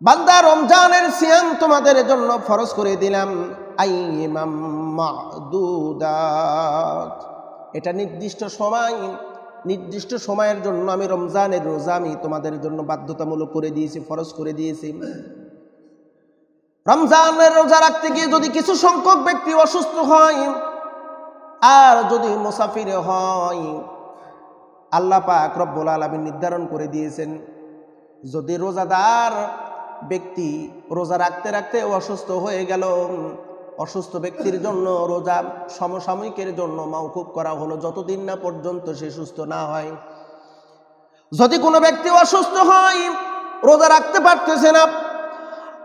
বান্দা রমজানের সিয়াম তোমাদের জন্য ফরজ করে দিলাম। এটা নির্দিষ্ট সময়, নির্দিষ্ট সময়ের জন্য আমি রমজানের রোজা আমি তোমাদের জন্য বাধ্যতামূলক করে দিয়েছি, ফরজ করে দিয়েছি। রমজানের রোজা রাখতে গিয়ে যদি কিছু সংখ্যক ব্যক্তি অসুস্থ হয় আর যদি মুসাফির হয়, আল্লাহ পাক রব্বুল আলমী নির্ধারণ করে দিয়েছেন, যদি রোজাদার ব্যক্তি রোজা রাখতে রাখতে অসুস্থ হয়ে গেল। অসুস্থ ব্যক্তির জন্য রোজা সমসাময়িকের জন্য মৌকুব করা হলো যতদিন না পর্যন্ত সে সুস্থ না হয়। যদি কোনো ব্যক্তি অসুস্থ হয়, রোজা রাখতে পারতেছে না।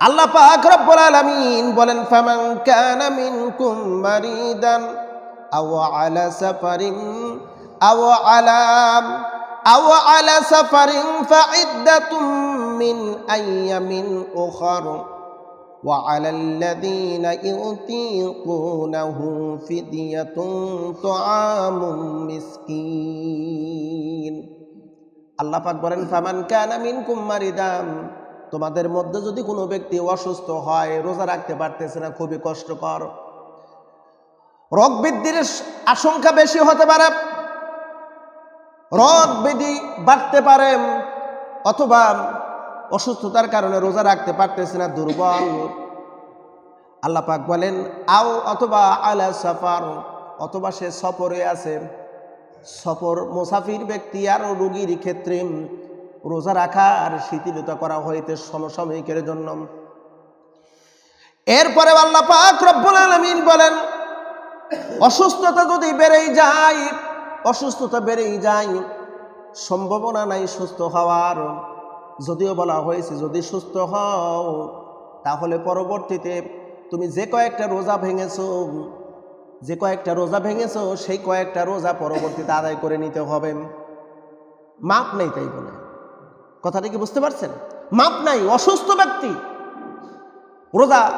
আল্লাহ পাক রব্বুল আলামিন বলেন, ফামান কানা মিনকুম মারিদান আও আলা সাফারিন আও আলা আও আলা সাফারিন ফাইদ্দাতুম মিন আইয়ামিন উখর وعلى الذين يطيقونه فدية طعام مسكين আল্লাহ পাক বলেন ফামান কানা মিনকুম মারিদাম তোমাদের মধ্যে যদি কোনো ব্যক্তি অসুস্থ হয় রোজা রাখতে পারতেছে না খুবই কষ্টকর রোগ বৃদ্ধির আশঙ্কা বেশি হতে পারে রোগ বেদি বাড়তে পারে, অথবা অসুস্থতার কারণে রোজা রাখতে পারতেছে না, দুর্বল। আল্লাহ পাক বলেন, আও অথবা আলা সাফার, অথবা সে সফরে আছে। সফর মুসাফির ব্যক্তি আর রোগীর ক্ষেত্রে রোজা রাখা আর শিথিলতা করা হইতে সমসাময়িকের জন্য। এরপরে আল্লাহ পাক রব্বুল আলামিন বলেন, অসুস্থতা যদি বেড়েই যায় অসুস্থতা বেড়েই যায়, সম্ভাবনা নাই সুস্থ হওয়ার। যদিও বলা হয়েছে, যদি সুস্থ হও, তাহলে পরবর্তীতে তুমি যে কয়েকটা রোজা ভেঙেছো, যে কয়েকটা রোজা ভেঙেছো, সেই কয়েকটা রোজা পরবর্তীতে আদায় করে নিতে হবে। মাপ নেই তাই বলে। কথাটা কি বুঝতে পারছেন? মাপ নাই, অসুস্থ ব্যক্তি রোজা,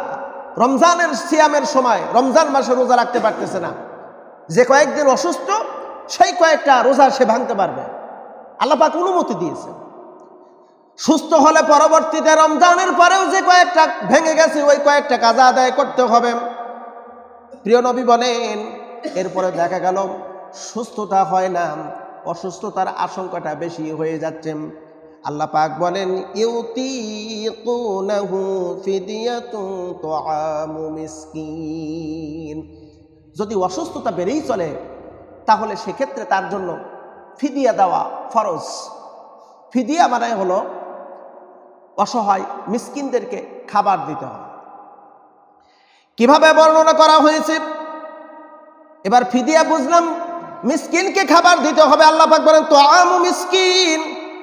রমজানের সিয়ামের সময়, রমজান মাসে রোজা রাখতে পারতেছে না। যে কয়েকদিন অসুস্থ সেই কয়েকটা রোজা সে ভাঙতে পারবে। আল্লাপাক অনুমতি দিয়েছে সুস্থ হলে পরবর্তীতে রমজানের পরেও যে কয়েকটা ভেঙে গেছে, ওই কয়েকটা কাজা আদায় করতে হবে। প্রিয় নবী বলেন, এরপরে দেখা গেল, সুস্থতা হয় না, অসুস্থতার আশঙ্কাটা বেশি হয়ে যাচ্ছে। আল্লাহ পাক বলেন যদি অসুস্থতা বেড়েই চলে তাহলে সেক্ষেত্রে তার জন্য ফিদিয়া দেওয়া ফরজ। ফিদিয়া মানে হলো অসহায় মিসকিনদেরকে খাবার দিতে হয়। কীভাবে বর্ণনা করা হয়েছে? এবার ফিদিয়া বুঝলাম, মিসকিনকে খাবার দিতে হবে, আল্লাহ পাক বলেন তো আমু মিসকিন,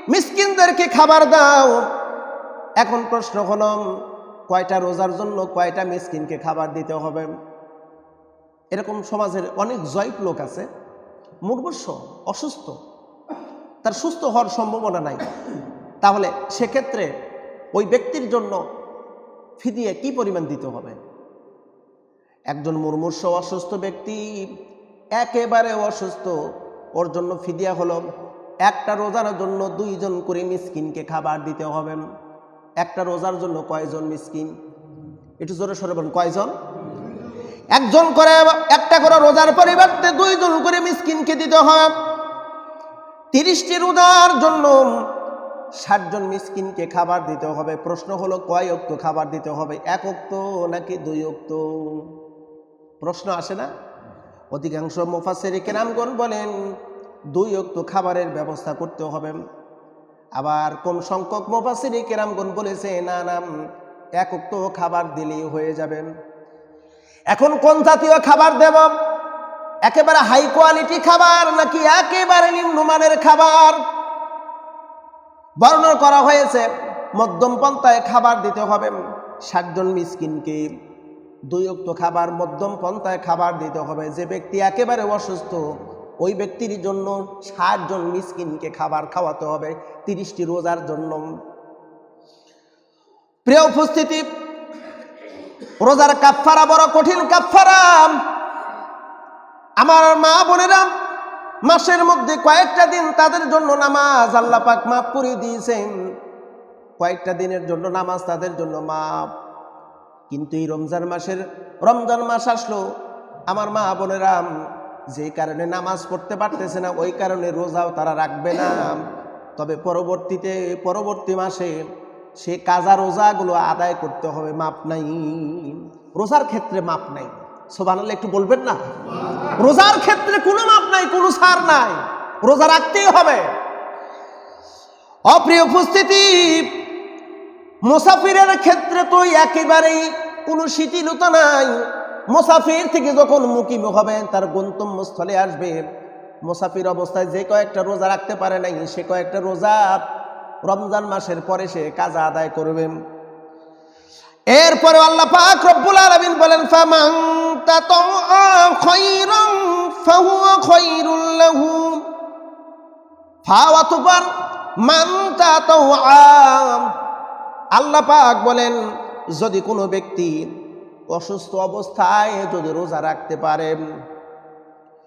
মিসকিনদেরকে খাবার দাও। এখন প্রশ্ন হল, কয়টা রোজার জন্য কয়টা মিসকিনকে খাবার দিতে হবে? এরকম সমাজের অনেক জয়ীফ লোক আছে মুরবর্ষ অসুস্থ। তার সুস্থ হওয়ার সম্ভাবনা নাই। তাহলে সেক্ষেত্রে ওই ব্যক্তির জন্য ফিদিয়ে কি পরিমাণ দিতে হবে? একজন মুরমূর্ষ অসুস্থ ব্যক্তি একেবারে অসুস্থ, ওর জন্য ফিদিয়া হলো একটা রোজার জন্য দুইজন করে মিসকিনকে খাবার দিতে হবে। একটা রোজার জন্য কয়জন মিসকিন? একটু জোরে সরে বলুন, কয়জন? একজন করে একটা করে রোজার পরিবর্তে দুইজন করে মিসকিনকে দিতে হয়। তিরিশটি রোজার জন্য ষাটজন মিসকিনকে খাবার দিতে হবে। প্রশ্ন হলো, কয় অক্ত খাবার দিতে হবে? এক অক্ত নাকি দুই অক্ত প্রশ্ন আসে না? অধিকাংশ মুফাসের কেরামগণ বলেন, দুই অক্ত খাবারের ব্যবস্থা করতে হবে। আবার কম সংখ্যক মুফাসির কেরামগণ বলেছে, না না, এক অক্ত খাবার দিলেই হয়ে যাবে। এখন কোন জাতীয় খাবার দেব? একেবারে হাই কোয়ালিটি খাবার নাকি একেবারে নিম্নমানের খাবার? বর্ণনা করা হয়েছে, মধ্যম পন্থায় খাবার দিতে হবে। ষাটজন মিসকিনকে দুই অক্ত খাবার, মধ্যম পন্থায় খাবার দিতে হবে। যে ব্যক্তি একেবারে অসুস্থ, ওই ব্যক্তির জন্য ষাটজন মিসকিনকে খাবার খাওয়াতে হবে, তিরিশটি রোজার জন্য। প্রিয় উপস্থিতি রোজার কাফারা বড় কঠিন কাফারা আমার মা বোনেরা, মাসের মধ্যে কয়েকটা দিন তাদের জন্য নামাজ আল্লাহ পাক মাফ করে দিয়েছেন। কয়েকটা দিনের জন্য নামাজ তাদের জন্য মাপ কিন্তু এই রমজান মাসের, রমজান মাস আসলো। আমার মা বোনেরা, যে কারণে নামাজ পড়তে পারতেছে না, ওই কারণে রোজাও তারা রাখবে না। তবে পরবর্তীতে, পরবর্তী মাসে সে কাজা রোজাগুলো আদায় করতে হবে, মাপ নাই। রোজার ক্ষেত্রে মাপ নাই। সোবানাল্লাহ একটু বলবেন না? রোজার ক্ষেত্রে কোনো মাপ নাই, কোনো ছাড় নাই। রোজা রাখতেই হবে। অপ্রিয় উপস্থিতি, মুসাফিরের ক্ষেত্রে তো একেবারেই কোনো শিথিলতা নাই। মুসাফির থেকে যখন মুকিম হবেন তার গন্তব্যস্থলে আসবে। মুসাফির অবস্থায় যে কয়েকটা রোজা রাখতে পারে নাই, সে কয়েকটা রোজা রমজান মাসের পরে সে কাজা আদায় করবে এরপরে আল্লাহ পাক রব্বুল আলামিন বলেন খায়রান ফাহুয়া খায়রুল লাহু। ফাওয়াতুবার মান আল্লাহ পাক বলেন, যদি কোনো ব্যক্তি অসুস্থ অবস্থায় যদি রোজা রাখতে পারে,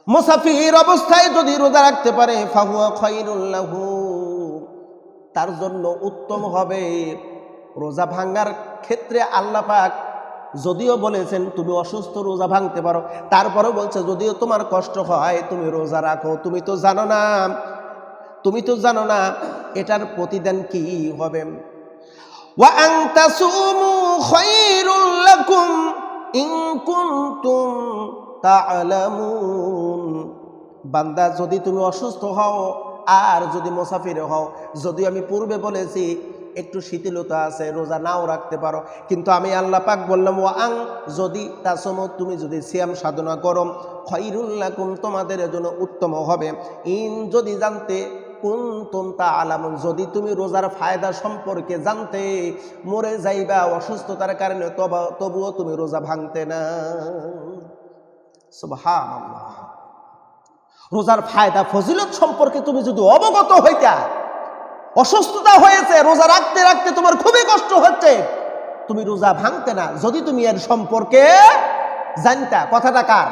মুসাফির অবস্থায় যদি রোজা রাখতে পারে, ফাহুয়া খৈরুল্লাহু তার জন্য উত্তম হবে। রোজা ভাঙ্গার ক্ষেত্রে আল্লাহ পাক যদিও বলেছেন, তুমি অসুস্থ, রোজা ভাঙতে পারো। তারপরে বলছে, যদিও তোমার কষ্ট হয়, তুমি রোজা রাখো। তুমি তো জানো না, তুমি তো জানো না, এটার প্রতিদান কি হবে? বান্দা, যদি তুমি অসুস্থ হও আর যদি মুসাফির হও, যদি আমি পূর্বে বলেছি, একটু শিথিলতা আছে, রোজা নাও রাখতে পারো, কিন্তু আমি আল্লাহ পাক বললাম ও আং যদি তাসম তুমি যদি সিয়াম সাধনা করো খৈরুল্লাকুম তোমাদের জন্য উত্তম হবে। ইন যদি জানতে, কুন্তুম তা আলামুন যদি তুমি রোজার ফায়দা সম্পর্কে জানতে, মরে যাইবা, অসুস্থতার কারণে, তবা, তবুও তুমি রোজা ভাঙতে না। সুবহানাল্লাহ। রোজার ফায়দা, ফজিলত সম্পর্কে তুমি যদি অবগত হইতা, অসুস্থতা হয়েছে, রোজা রাখতে রাখতে তোমার খুবই কষ্ট হচ্ছে, তুমি রোজা ভাঙতে না। যদি তুমি এর সম্পর্কে জানতা, কথাটা কার?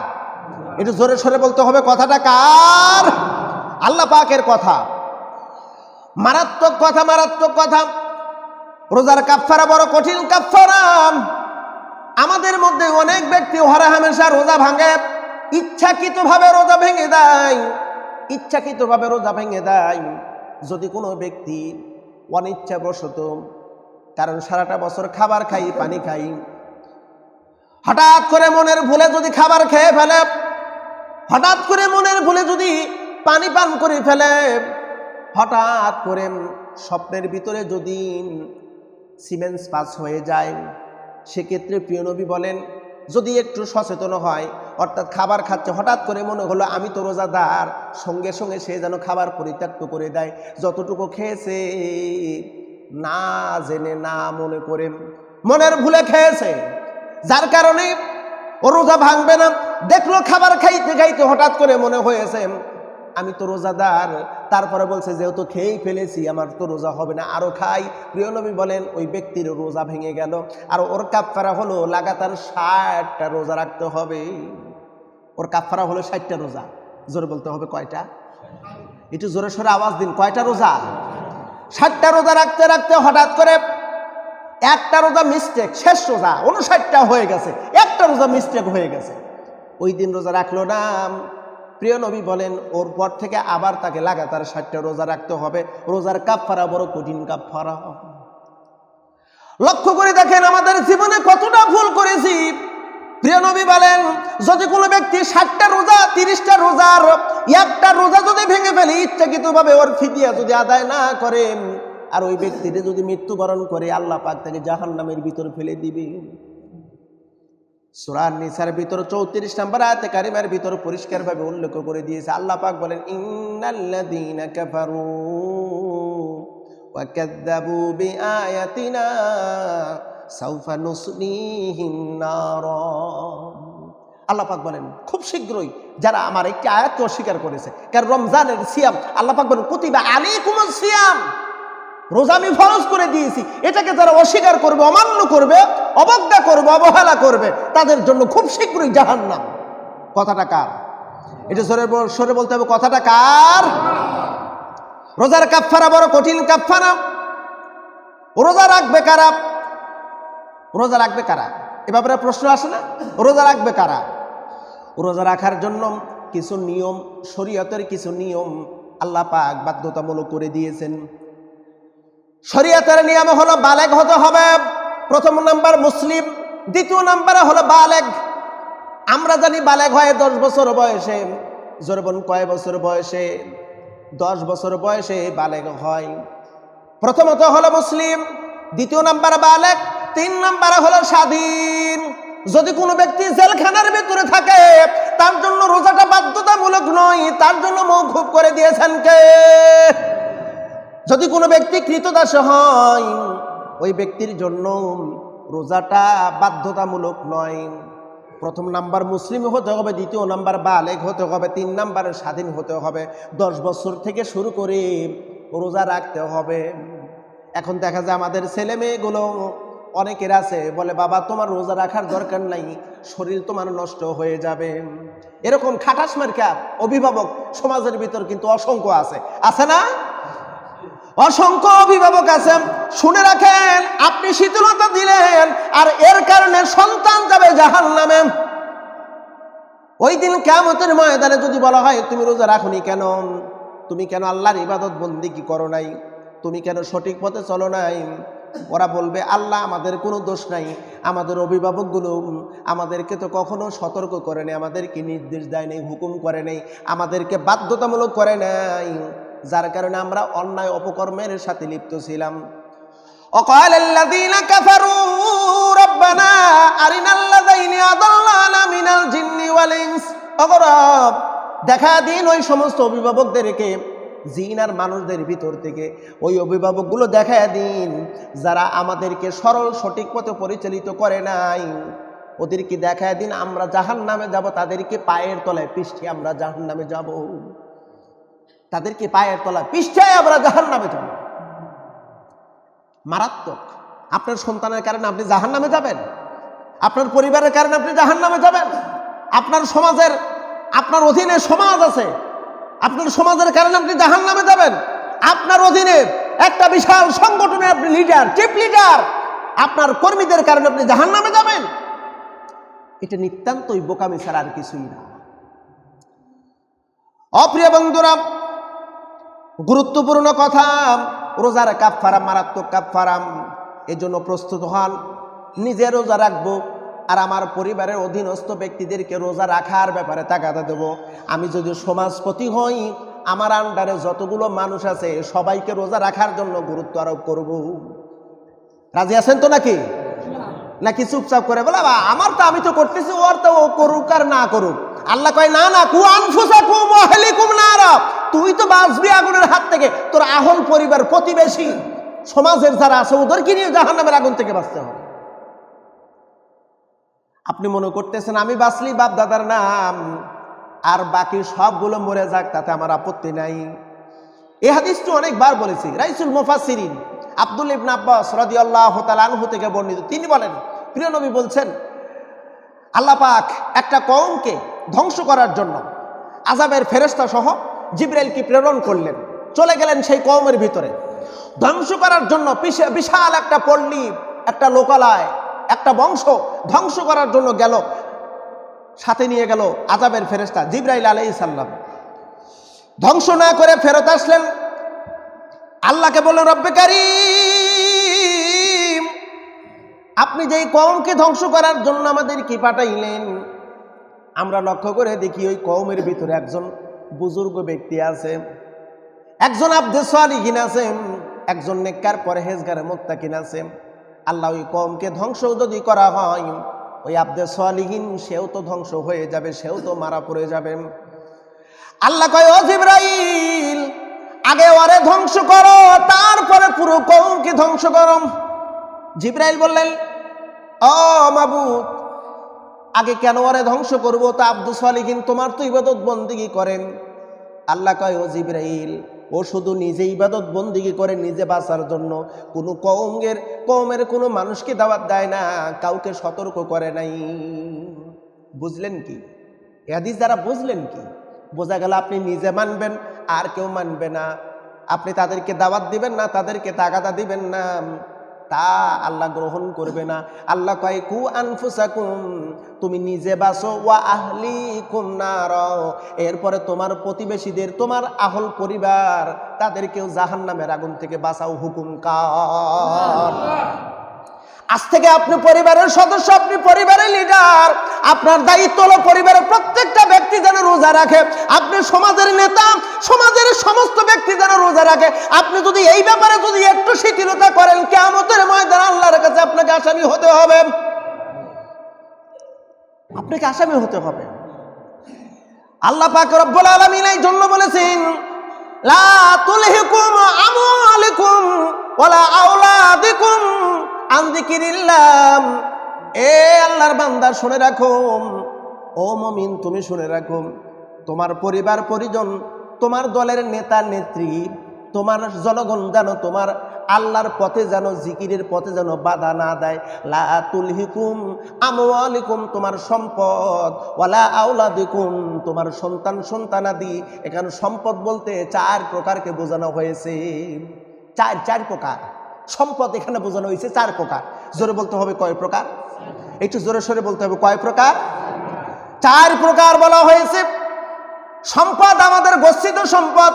এটা জোরে সরে বলতে হবে, কথাটা কার? আল্লাহ পাকের কথা। মারাত্মক কথা মারাত্মক কথা। রোজার কাফারা বড় কঠিন কাফারা আমাদের মধ্যে অনেক ব্যক্তি হরে হামেশা রোজা ভাঙে। ইচ্ছাকৃতভাবে রোজা ভেঙে দেয়। ইচ্ছাকৃতভাবে রোজা ভেঙে দেয়। যদি কোনো ব্যক্তি অনিচ্ছাবশত, কারণ সারাটা বছর খাবার খাই, পানি খাই, হঠাৎ করে মনের ভুলে যদি খাবার খেয়ে ফেলে, হঠাৎ করে মনের ভুলে যদি পানি পান করে ফেলে, হঠাৎ করে স্বপ্নের ভিতরে যদি সিমেন্স পাস হয়ে যায়, সেক্ষেত্রে প্রিয় নবী বলেন যদি একটু সচেতন হয়, অর্থাৎ খাবার খাচ্ছে, হঠাৎ করে মনে হলো আমি তো রোজাদার, সঙ্গে সঙ্গে সে যেন খাবার পরিত্যক্ত করে দেয়। যতটুকু খেয়েছে, না জেনে, না মনে করে, মনের ভুলে খেয়েছে। যার কারণে ও রোজা ভাঙবে না। দেখল খাবার খাইতে খাইতে হঠাৎ করে মনে হয়েছে আমি তো রোজাদার। তারপরে বলছে, যেহেতু খেয়েই ফেলেছি, আমার তো রোজা হবে না আরও খাই। প্রিয় নবী বলেন, ওই ব্যক্তির রোজা ভেঙে গেল। আর ওর কাপফারা হলো লাগাতার ষাটটা রোজা রাখতে হবে। ওর কাপফারা হলো ষাটটা রোজা। জোরে বলতে হবে কয়টা? একটু জোরে সোরে আওয়াজ দিন, কয়টা রোজা? ষাটটা রোজা রাখতে রাখতে হঠাৎ করে একটা রোজা মিস্টেক শেষ রোজা, উনষাটটা হয়ে গেছে, একটা রোজা মিস্টেক হয়ে গেছে। ওই দিন রোজা রাখল না। প্রিয় নবী বলেন, ওর পর থেকে আবার তাকে লাগাতার ষাটটা রোজা রাখতে হবে। রোজার কাপ কাপফারা বড় কঠিন কাপ কাপফারা লক্ষ্য করে দেখেন, আমাদের জীবনে কতটা ভুল করেছি। প্রিয় নবী বলেন, যদি কোনো ব্যক্তি ষাটটা রোজা, তিরিশটা রোজার, একটা রোজা যদি ভেঙে ফেলে, ইচ্ছাকৃতভাবে ওর ফিদিয়া যদি আদায় না করেন আর ওই ব্যক্তিটি যদি মৃত্যুবরণ করে, আল্লাহ পাক তাকে জাহান নামের ভিতর ফেলে দিবে। সুরান নিসার ভিতর চৌত্রিশ নম্বর আয়াতে কারিমার ভিতর পরিষ্কারভাবে উল্লেখ করে দিয়েছে। আল্লাহ পাক বলেন, ইন্নাল্লাযীনা কাফারু ওয়া কাযযাবু বিআয়াতিনা সাউফা নুসলিহিম নারা। আল্লাহ পাক বলেন, খুব শীঘ্রই যারা আমার একটি আয়াতকে অস্বীকার করেছে, কারণ রমজানের সিয়াম, আল্লাহ পাক বলেন, কুতিবা আলাইকুমুস সিয়াম। রোজা আমি ফরজ করে দিয়েছি। এটাকে যারা অস্বীকার করবে, অমান্য করবে, অবজ্ঞা করবে, অবহেলা করবে, তাদের জন্য খুব শীঘ্রই জাহান্নাম। কথাটা কার? এটা সরে সরে বলতে হবে, কথাটা কার? রোজার কাফারা বড় কঠিন কাফারা রোজা রাখবে কারা? রোজা রাখবে কারা? এ ব্যাপারে প্রশ্ন আসে না? রোজা রাখবে কারা? রোজা রাখার জন্য কিছু নিয়ম, শরীয়তের কিছু নিয়ম আল্লাহ পাক বাধ্যতামূলক করে দিয়েছেন। শরীয়তের নিয়ম হলো বালেগ হতে হবে। প্রথম নাম্বার মুসলিম, দ্বিতীয় নাম্বারে হলো বালেগ। আমরা জানি বালেগ হয় দশ বছর বয়সে জোরবন কয় বছর বয়সে? দশ বছর বয়সে বালেগ হয়। প্রথমত হলো মুসলিম, দ্বিতীয় নাম্বার বালেক তিন নাম্বারে হলো স্বাধীন। যদি কোনো ব্যক্তি জেলখানার ভিতরে থাকে, তার জন্য রোজাটা বাধ্যতামূলক নয়, তার জন্য মৌখুব করে দিয়েছেন কে? যদি কোনো ব্যক্তি কৃতদাস হয়, ওই ব্যক্তির জন্য রোজাটা বাধ্যতামূলক নয়। প্রথম নাম্বার মুসলিম হতে হবে, দ্বিতীয় নাম্বার বালেগ হতে হবে, তিন নাম্বার স্বাধীন হতে হবে। দশ বছর থেকে শুরু করে রোজা রাখতে হবে। এখন দেখা যায় আমাদের ছেলে মেয়েগুলো অনেকের আছে, বলে, বাবা, তোমার রোজা রাখার দরকার নাই, শরীর তোমার নষ্ট হয়ে যাবে। এরকম খাটাস মার্কা অভিভাবক সমাজের ভিতর কিন্তু অসংখ্য আছে। আছে না? অসংখ্য অভিভাবক আছেন, শুনে রাখেন, আপনি শীতলতা দিলেন, আর এর কারণে সন্তান যাবে জাহান নামে ওই দিন কেমতের ময়দানে যদি বলা হয়, তুমি রোজা রাখনি কেন? তুমি কেন আল্লাহর ইবাদত বন্দি কি করো নাই? তুমি কেন সঠিক পথে চলো নাই? ওরা বলবে, আল্লাহ, আমাদের কোনো দোষ নাই। আমাদের অভিভাবকগুলো, আমাদেরকে তো কখনো সতর্ক করে নেই, আমাদেরকে নির্দেশ দেয় নেই, হুকুম করে নেই, আমাদেরকে বাধ্যতামূলক করে নাই। যার কারণে আমরা অন্যায় অপকর্মের সাথে লিপ্ত ছিলাম وقال الذين كفروا ربنا أرنا الذين أضلانا من الجن والإنس অগরব দেখা দিন ওই সমস্ত অভিভাবকদেরকে জিন আর মানুষদের ভিতর থেকে ওই অভিভাবকগুলো দেখা দিন যারা আমাদেরকে সরল সঠিক পথে পরিচালিত করে নাই ওদেরকে দেখা দিন আমরা জাহান নামে যাব তাদেরকে পায়ের তলায় পৃষ্ঠে আমরা জাহান নামে যাব তাদেরকে পায়ের তলায় পৃষ্ঠায় আমরা জাহান নামে যাব। মারাত্মক। আপনার সন্তানের কারণে আপনি জাহান নামে যাবেন। আপনার পরিবারের কারণে আপনি জাহান নামে যাবেন। আপনার সমাজের, আপনার অধীনে সমাজ আছে। আপনার সমাজের কারণে আপনি জাহান নামে যাবেন। আপনার অধীনে একটা বিশাল সংগঠনে আপনি লিডার চিফ লিডার আপনার কর্মীদের কারণে আপনি জাহান নামে যাবেন। এটা নিতান্তই বোকামি ছাড়া আর কিছুই না। অপ্রিয় বন্ধুরা গুরুত্বপূর্ণ কথা রোজার কাপফারাম মারাত্মক কাপফারাম এই জন্য প্রস্তুত হন। নিজে রোজা রাখব আর আমার পরিবারের অধীনস্থ ব্যক্তিদেরকে রোজা রাখার ব্যাপারে তাকাতে দেবো। আমি যদি সমাজপতি হই আমার আন্ডারে যতগুলো মানুষ আছে সবাইকে রোজা রাখার জন্য গুরুত্ব আরোপ করব। রাজি আছেন তো নাকি? নাকি চুপচাপ করে বলে "বা, আমার তো আমি তো করতেছি ওর তো ও করুক আর না করুক। আল্লাহ কয় না না কু আনফুসা কুম ওয়াহলিকুম নারা। তুই তো বাঁচবি আগুনের হাত থেকে। তোর আহল পরিবার প্রতিবেশী। সমাজের যারা আছে, ওদেরকে নিয়ে জাহান্নামের আগুন থেকে বাঁচতে হবে। আপনি মনে করতেছেন, আমি বাঁচলি, বাপ দাদার নাম। আর বাকি সবগুলো মরে যাক, তাতে আমার আপত্তি নাই। এই হাদিসটি অনেকবার বলেছি। রাইসুল মুফাসিরিন আব্দুল ইবন আব্বাস রাদিয়াল্লাহু তাআলা আনহু থেকে বর্ণিত। তিনি বলেন, প্রিয় নবী বলছেন, আল্লাহ পাক একটা কওমকে ধ্বংস করার জন্য আজাবের ফেরেশতা সহ জিব্রাইলকে প্রেরণ করলেন? চলে গেলেন সেই কওমের ভিতরে। ধ্বংস করার জন্য বিশা- বিশাল একটা পল্লী, একটা লোকালয়, একটা বংশ ধ্বংস করার জন্য গেল। সাথে নিয়ে গেল আজাবের ফেরেশতা জিব্রাইল আলাইহিস সাল্লাম ধ্বংস না করে ফেরত আসলেন। আল্লাহকে বললেন, রব্বে কারিম, আপনি যেই কওমকে ধ্বংস করার জন্য আমাদের কি পাঠাইলেন আমরা লক্ষ্য করে দেখি ওই কওমের ভিতরে একজন বুজুর্গ ব্যক্তি আছে, একজন আব্দে সালিহিন আছে, একজন নেককার পরহেজগার মোত্তাকিন আছে। আল্লাহ ওই কমকে ধ্বংস যদি করা হয়, ওই আব্দে সালিহিন সেও তো ধ্বংস হয়ে যাবে, সেও তো মারা পড়ে যাবে। আল্লাহ কয়, ও আগে ওরে ধ্বংস করো, তারপরে পুরো কমকে ধ্বংস করো। জিব্রাইল বললেন, ও মাবুদ আগে কেন ওরে ধ্বংস করব? তা আব্দুল সালিহিন তোমার তো ইবাদত বন্দিগি করেন। আল্লাহ কয়, ও জিব্রাইল, ও শুধু নিজে ইবাদত বন্দিগি করে নিজে বাঁচার জন্য। কোনো কৌমের কৌমের কোনো মানুষকে দাওয়াত দেয় না, কাউকে সতর্ক করে নাই। বুঝলেন কি? হাদিস দ্বারা বুঝলেন কি? বোঝা গেল আপনি নিজে মানবেন, আর কেউ মানবে না। আপনি তাদেরকে দাওয়াত দিবেন না, তাদেরকে তাগাদা দিবেন না। তা আল্লাহ গ্রহণ করবে না। আল্লাহ কয়, কু আনফুসাকুম, তুমি নিজে বাসো, ওয়া আহলি নার। এরপরে তোমার প্রতিবেশীদের, তোমার আহল পরিবার, তাদেরকেও জাহান নামের আগুন থেকে বাঁচাও হুকুম কার। আজ থেকে আপনি পরিবারের সদস্য, আপনি পরিবারের লিডার আপনার দায়িত্ব হলো পরিবারের প্রত্যেকটা ব্যক্তি যেন রোজা রাখে। আপনি সমাজের নেতা, সমাজের সমস্ত ব্যক্তি যেন রোজা রাখে। আপনি যদি এই ব্যাপারে যদি একটু শিথিলতা করেন কেমতের ময়দান আল্লাহর কাছে আপনাকে আসামি হতে হবে। আপনাকে আসামি হতে হবে। আল্লাহ পাক রব্বুল আলামিন এই জন্য বলেছেন, লা তুলহিকুম আমওয়ালিকুম ওয়ালা আওলাদিকুম আন যিকিরিল্লাহ। এ আল্লাহর বান্দা শুনে রাখো ও মমিন, তুমি শুনে রাখো তোমার পরিবার, পরিজন, তোমার দলের নেতা, নেত্রী, তোমার জনগণ যেন তোমার আল্লাহর পথে যেন জিকিরের পথে যেন বাধা না দেয়। লা তুলহিকুম আমওয়ালিকুম, তোমার সম্পদ। ওয়ালা আওলাদিকুম, তোমার সন্তান, সন্তানাদি। এখানে সম্পদ বলতে চার প্রকারকে বোঝানো হয়েছে। চার চার প্রকার। সম্পদ এখানে বোঝানো হয়েছে চার প্রকার। জোরে বলতে হবে কয় প্রকার? একটু জোরে সোরে বলতে হবে কয় প্রকার? চার প্রকার বলা হয়েছে। সম্পদ আমাদের গচ্ছিত সম্পদ।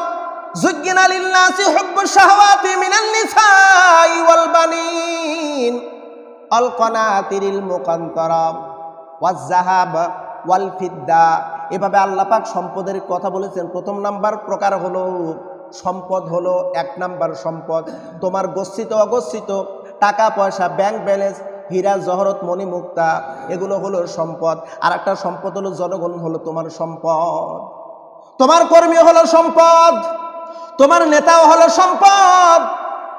এভাবে আল্লাহ পাক সম্পদের কথা বলেছেন। প্রথম নাম্বার প্রকার হলো সম্পদ হলো এক নাম্বার সম্পদ। তোমার গচ্ছিত, অগচ্ছিত টাকা, পয়সা ব্যাংক ব্যালেন্স হীরা, জহরত, মণিমুক্তা, এগুলো হলো সম্পদ। আর একটা সম্পদ হলো জনগণ হলো তোমার সম্পদ। তোমার কর্মী হলো সম্পদ। তোমার নেতাও হলো সম্পদ।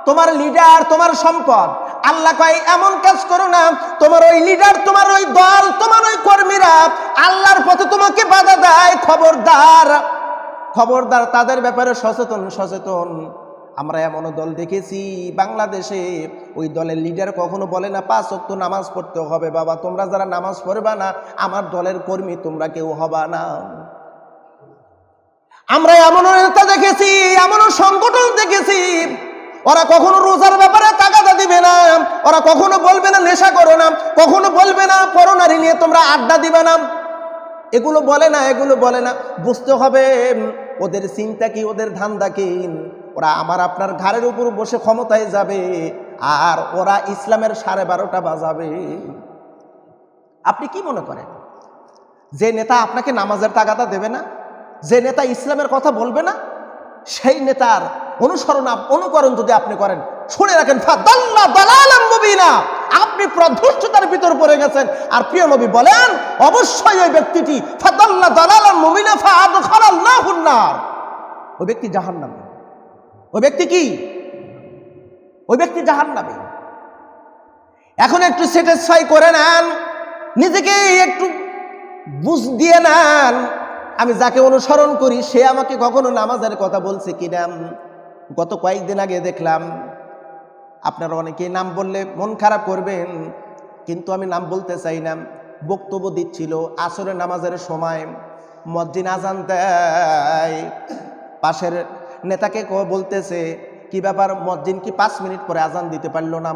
তোমার লিডার তোমার সম্পদ। আল্লাহ কয়, এমন কাজ করো না। তোমার ওই লিডার তোমার ওই দল, তোমার ওই কর্মীরা আল্লাহর পথে তোমাকে বাধা দেয়। খবরদার খবরদার তাদের ব্যাপারে সচেতন সচেতন। আমরা এমনও দল দেখেছি, বাংলাদেশে ওই দলের লিডার কখনো বলে না, পাঁচ অক্ত নামাজ পড়তে হবে, বাবা, তোমরা যারা নামাজ পড়বা না, আমার দলের কর্মী তোমরা কেউ হবা না। আমরা এমনও নেতা দেখেছি, এমনও সংগঠন দেখেছি, ওরা কখনো রোজার ব্যাপারে তাগাদা দিবে না, ওরা কখনো বলবে না, নেশা করো না, কখনো বলবে না, পরনারী নিয়ে তোমরা আড্ডা দিবে না। এগুলো বলে না, এগুলো বলে না, বুঝতে হবে ওদের চিন্তা কি, ওদের ধান্দা কি? ওরা আমার আপনার ঘাড়ের উপর বসে ক্ষমতায় যাবে আর ওরা ইসলামের সাড়ে বারোটা বাজাবে। আপনি কি মনে করেন? যে নেতা আপনাকে নামাজের তাগাদা দেবে না? যে নেতা ইসলামের কথা বলবে না? সেই নেতার অনুসরণ, অনুকরণ যদি আপনি করেন শুনে রাখেন আপনি প্রধুষ্টতার ভিতর পড়ে গেছেন। আর প্রিয় নবী বলেন, অবশ্যই ওই ব্যক্তিটি ফাদাল্লা দালালাম মুবিনা ফাআদখালাল্লাহুন নার। ওই ব্যক্তি জাহান্নামে। ওই ব্যক্তি কি? ওই ব্যক্তি জাহান্নামে। এখন একটু স্যাটিসফাই করে নেন, নিজেকে একটু বুঝ দিয়ে নেন। আমি যাকে অনুসরণ করি, সে আমাকে কখনো নামাজের কথা বলছে কিনা? গত কয়েকদিন আগে দেখলাম আপনারা অনেকে নাম বললে মন খারাপ করবেন, কিন্তু আমি নাম বলতে চাই না। বক্তব্য দিচ্ছিল আসরে নামাজের সময়। মসজিদ আজান দেয় পাশের নেতাকে বলতেছে, কি ব্যাপার, মসজিদ কি পাঁচ মিনিট পরে আজান দিতে পারল না?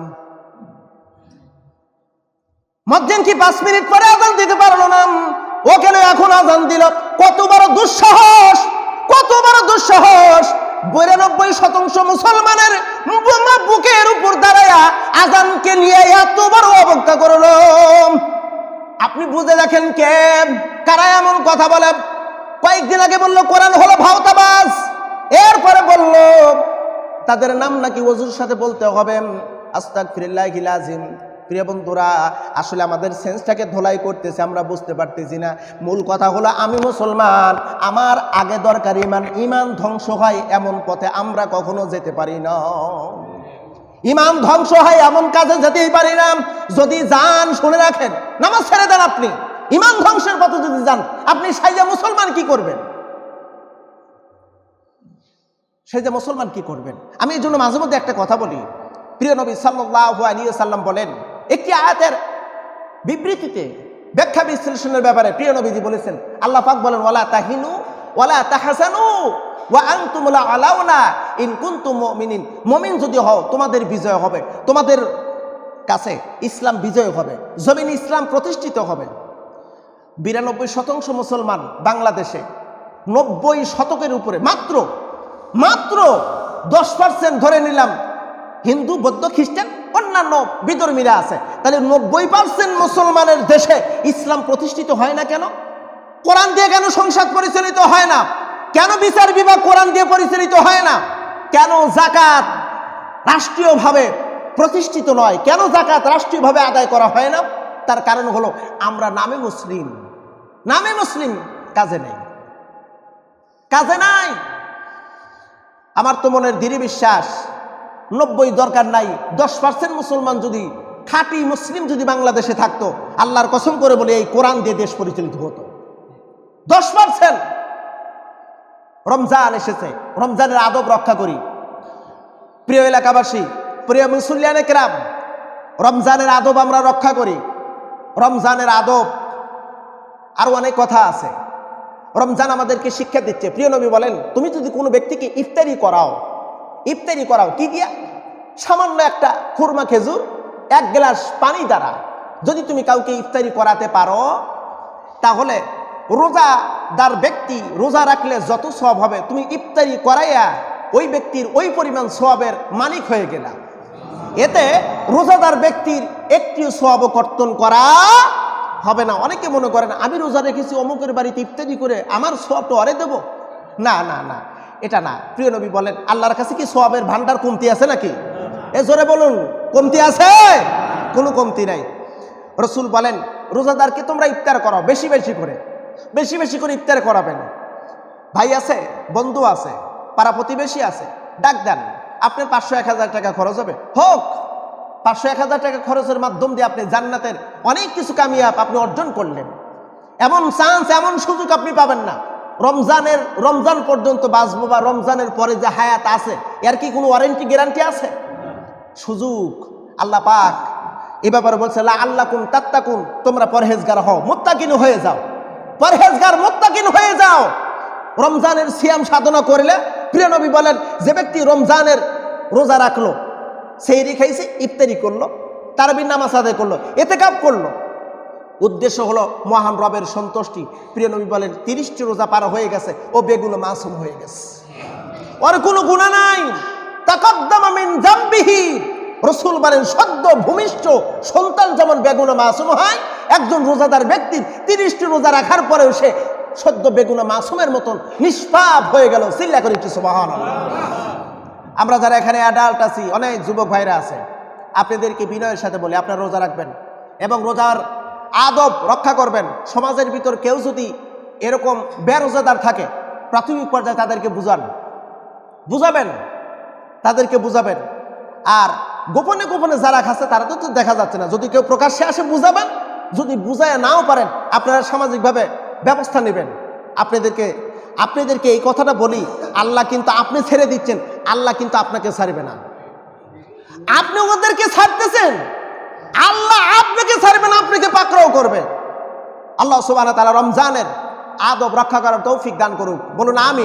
মজ্জেন কি পাঁচ মিনিট পরে আজান দিতে পারল না? ও কেন এখন আজান দিল। কত বড় দুঃসাহস কত বড় দুঃসাহস। বিরানব্বই শতাংশ মুসলমানের বুকের উপর দাঁড়ায়া আজানকে নিয়ে এত বড় অবজ্ঞা করল। আপনি বুঝে দেখেন কে? কারা এমন কথা বলে? কয়েকদিন আগে বলল, কোরআন হলো ভাওতাবাস এরপরে বলল, তাদের নাম নাকি ওজুর সাথে বলতে হবে। আস্তাক ফিরিল্লাহ প্রিয় বন্ধুরা, আসলে আমাদের সেন্সটাকে ধোলাই করতেছে, আমরা বুঝতে পারতেছি না। মূল কথা হলো, আমি মুসলমান, আমার আগে দরকার ইমান ইমান ধ্বংস হয় এমন পথে আমরা কখনো যেতে পারি না। ইমান ধ্বংস হয় এমন কাজে যেতেই পারি না। যদি যান, শুনে রাখেন, নামাজ ছেড়ে দেন আপনি। ইমান ধ্বংসের পথে যদি যান, আপনি সাইজা মুসলমান কি করবেন? সেই যে মুসলমান কি করবেন? আমি এই জন্য মাঝে মধ্যে একটা কথা বলি। প্রিয় নবী সাল্লাহ আলী সাল্লাম বলেন একটি আয়াতের বিবৃতিতে, ব্যাখ্যা বিশ্লেষণের ব্যাপারে প্রিয় নবীজি বলেছেন, আল্লাহ পাক বলেন, ওয়ালা তাহিনু, ওয়ালা তাহাসানু, ওয়া আলাউনা ইন কুনতুম মুমিনিন। মুমিন যদি হও, তোমাদের বিজয় হবে। তোমাদের কাছে ইসলাম বিজয় হবে। জমিন ইসলাম প্রতিষ্ঠিত হবে। বিরানব্বই শতাংশ মুসলমান বাংলাদেশে নব্বই শতকের উপরে, মাত্র মাত্র দশ পার্সেন্ট ধরে নিলাম হিন্দু, বৌদ্ধ, খ্রিস্টান, অন্যান্য বিধর্মীরা আছে। তাহলে নব্বই পার্সেন্ট মুসলমানের দেশে ইসলাম প্রতিষ্ঠিত হয় না কেন? কোরআন দিয়ে কেন সংসদ পরিচালিত হয় না? কেন বিচার বিভাগ কোরআন দিয়ে পরিচালিত হয় না? কেন জাকাত রাষ্ট্রীয়ভাবে প্রতিষ্ঠিত নয়? কেন জাকাত রাষ্ট্রীয়ভাবে আদায় করা হয় না? তার কারণ হলো আমরা নামে মুসলিম। নামে মুসলিম কাজে নেই। কাজে নাই। আমার তো মনের দৃঢ় বিশ্বাস নব্বই দরকার নাই, দশ পার্সেন্ট মুসলমান যদি খাঁটি মুসলিম যদি বাংলাদেশে থাকতো, আল্লাহর কসম করে বলে, এই কোরআন দিয়ে দেশ পরিচালিত হতো। দশ পার্সেন্ট রমজান এসেছে, রমজানের আদব রক্ষা করি। প্রিয় এলাকাবাসী, প্রিয় মুসল্লিয়ানে কেরাম, রমজানের আদব আমরা রক্ষা করি। রমজানের আদব আরও অনেক কথা আছে। রমজান আমাদেরকে শিক্ষা দিচ্ছে। প্রিয় নবী বলেন, তুমি যদি কোনো ব্যক্তিকে ইফতারি করাও ইফতারি করাও কি দিয়া? সামান্য একটা খুরমা খেজুর, এক গ্লাস পানি দ্বারা। যদি তুমি কাউকে ইফতারি করাতে পারো, তাহলে রোজাদার ব্যক্তি রোজা রাখলে যত সব হবে, তুমি ইফতারি করাইয়া ওই ব্যক্তির ওই পরিমাণ সবের মালিক হয়ে গেলা। এতে রোজাদার ব্যক্তির একটি সব কর্তন করা হবে না। অনেকে মনে করেন, আমি রোজা রেখেছি, অমুকের বাড়িতে ইফতারি করে আমার সবটা অরে দেব? না না না। এটা না। প্রিয় নবী বলেন, আল্লাহর কাছে কি সবের ভান্ডার কমতি আছে নাকি? এ জোরে বলুন, কমতি আছে? কোনো কমতি নাই। রসুল বলেন, রোজাদারকে তোমরা ইফতার করাও, বেশি বেশি করে, বেশি বেশি করে ইফতার করাবেন। ভাই আছে, বন্ধু আছে, পাড়া প্রতিবেশী আছে, ডাক দেন, আপনার পাঁচশো এক হাজার টাকা খরচ হবে। হোক, পাঁচশো এক হাজার টাকা খরচের মাধ্যম দিয়ে আপনি জান্নাতের অনেক কিছু কামিয়াব আপনি অর্জন করলেন। এমন চান্স এমন সুযোগ আপনি পাবেন না। রমজানের, রমজান পর্যন্ত বাঁচবো বা রমজানের পরে যে হায়াত আছে, এর কি কোনো ওয়ারেন্টি, গ্যারান্টি আছে? সুযোগ। আল্লাহ পাক এ ব্যাপারে বলছে আল্লাহ কুন তাত্তাকুন, তোমরা পরহেজগার হও, মোত্তাকিন হয়ে যাও। পরহেজগার, মোত্তাকিন হয়ে যাও। রমজানের সিয়াম সাধনা করলে, প্রিয় নবী বলেন, যে ব্যক্তি রমজানের রোজা রাখল, সেই খাইছে ইফতারি করল, তারাবির নামাজ আদায় করল এতে কাপ করল। উদ্দেশ্য হলো মহান রবের সন্তুষ্টি। প্রিয় নবী বলেন, তিরিশটি রোজা পার হয়ে গেছে, ও বেগুলো মাসুম হয়ে গেছে। ওর কোনো গুণা নাই। রসুল বলেন, সদ্য ভূমিষ্ঠ সন্তান যেমন বেগুনা মাসুম হয়, একজন রোজাদার ব্যক্তির তিরিশটি রোজা রাখার পরেও সে সদ্য বেগুনা মাসুমের মতন নিষ্পাপ হয়ে গেল। চিল্লা করে একটু সুবহান আমরা যারা এখানে অ্যাডাল্ট আছি, অনেক যুবক ভাইরা আছে আপনাদেরকে বিনয়ের সাথে বলি, আপনারা রোজা রাখবেন এবং রোজার আদব রক্ষা করবেন। সমাজের ভিতর কেউ যদি এরকম বেরোজাদার থাকে, প্রাথমিক পর্যায়ে তাদেরকে বুঝান। বুঝাবেন, তাদেরকে বুঝাবেন। আর গোপনে গোপনে যারা খাচ্ছে, তারা তো দেখা যাচ্ছে না। যদি কেউ প্রকাশ্যে আসে, বুঝাবেন। যদি বুঝায় নাও পারেন, আপনারা সামাজিকভাবে ব্যবস্থা নেবেন। আপনাদেরকে আপনাদেরকে এই কথাটা বলি, আল্লাহ কিন্তু আপনি ছেড়ে দিচ্ছেন, আল্লাহ কিন্তু আপনাকে ছাড়বে না। আপনি ওদেরকে ছাড়তেছেন। আল্লাহ আপনাকে ছাড়বেন আপনাকে পাকড়াও করবেন আল্লাহ সুবাহ তারা রমজানের আদব রক্ষা করার তৌফিক দান করুক। বলুন আমি